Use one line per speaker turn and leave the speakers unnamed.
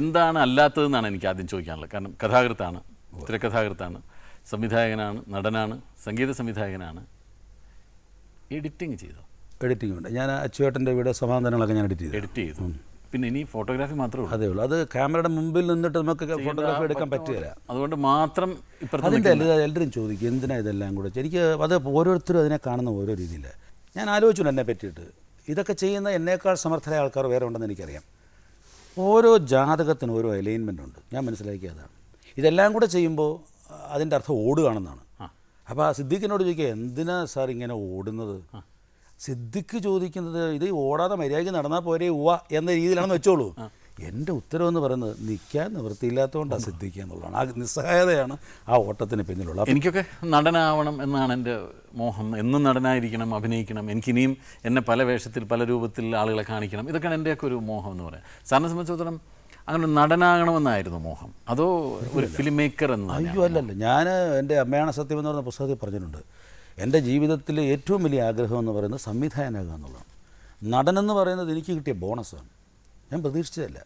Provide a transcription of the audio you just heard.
എന്താണ് അല്ലാത്തതെന്നാണ് എനിക്ക് ആദ്യം ചോദിക്കാനുള്ളത്. കാരണം കഥാകൃത്താണ് തിരക്കഥാകൃത്താണ് സംവിധായകനാണ് നടനാണ് സംഗീത സംവിധായകനാണ്. എഡിറ്റിംഗ് ചെയ്തു?
എഡിറ്റിംഗ് ഉണ്ട്. ഞാൻ അച്ചുവേട്ടന്റെ വീഡിയോ സമാധാനങ്ങളൊക്കെ ഞാൻ എഡിറ്റ് ചെയ്തു.
എഡിറ്റ് ചെയ്തു. പിന്നെ ഇനി ഫോട്ടോഗ്രാഫി മാത്രമേ ഉള്ളൂ.
അതേ ഉള്ളൂ. അത് ക്യാമറയുടെ മുമ്പിൽ നിന്നിട്ട് നമുക്ക് ഫോട്ടോഗ്രാഫി എടുക്കാൻ പറ്റില്ല.
അതുകൊണ്ട് മാത്രം
അതിന്റെ എല്ലാവരും ചോദിക്കും എന്തിനാ ഇതെല്ലാം കൂടെ? എനിക്ക് അത് ഓരോരുത്തരും അതിനെ കാണുന്ന ഓരോ രീതിയിൽ ഞാൻ ആലോചിച്ചു എന്നെ പറ്റിയിട്ട്. ഇതൊക്കെ ചെയ്യുന്ന എന്നേക്കാൾ സമർത്ഥരായ ആൾക്കാർ വേറെ ഉണ്ടെന്ന് എനിക്കറിയാം. ഓരോ ജാതകത്തിന് ഓരോ അലൈൻമെന്റ് ഉണ്ട്. ഞാൻ മനസ്സിലാക്കിയ അതാണ്. ഇതെല്ലാം കൂടെ ചെയ്യുമ്പോൾ അതിന്റെ അർത്ഥം ഓടുകയാണെന്നാണ് അപ്പോൾ ആ. സിദ്ദിഖിനോട് ചോദിക്കുക എന്തിനാ സാർ ഇങ്ങനെ ഓടുന്നത്? സിദ്ദിഖ് ചോദിക്കുന്നത് ഇത് ഓടാതെ മര്യാദയ്ക്ക് നടന്നാൽ പോരെ ഉവ എന്ന രീതിയിലാണെന്ന് വെച്ചോളൂ. എന്റെ ഉത്തരവെന്ന് പറയുന്നത് നിൽക്കാൻ നിവൃത്തിയില്ലാത്തതുകൊണ്ടാണ് സിദ്ധിക്കുക എന്നുള്ളതാണ്. ആ നിസ്സഹായതയാണ് ആ ഓട്ടത്തിന് പിന്നിലുള്ളത്
എനിക്കൊക്കെ നടനാവണം എന്നാണ് എന്റെ മോഹം. എന്നും നടനായിരിക്കണം അഭിനയിക്കണം. എനിക്കിനിയും എന്നെ പല വേഷത്തിൽ പല രൂപത്തിൽ ആളുകളെ കാണിക്കണം. ഇതൊക്കെയാണ് എന്റെയൊക്കെ ഒരു മോഹം എന്ന് പറയാം. സാറിനെ സംബന്ധിച്ചിടത്തോളം അങ്ങനെ നടനാകണമെന്നായിരുന്നു മോഹം. അതോ ഒരു ഫിലിം മേക്കർ എന്ന്
അയ്യോ അല്ലല്ല. ഞാൻ എന്റെ അമ്മയാണ് സത്യം എന്ന് പറയുന്ന പുസ്തകത്തിൽ പറഞ്ഞിട്ടുണ്ട്. എന്റെ ജീവിതത്തിലെ ഏറ്റവും വലിയ ആഗ്രഹം എന്ന് പറയുന്നത് സംവിധായകനാകുക എന്നുള്ളതാണ്. നടനെന്ന് പറയുന്നത് എനിക്ക് കിട്ടിയ ബോണസാണ് ഞാൻ പ്രതീക്ഷിച്ചതല്ല.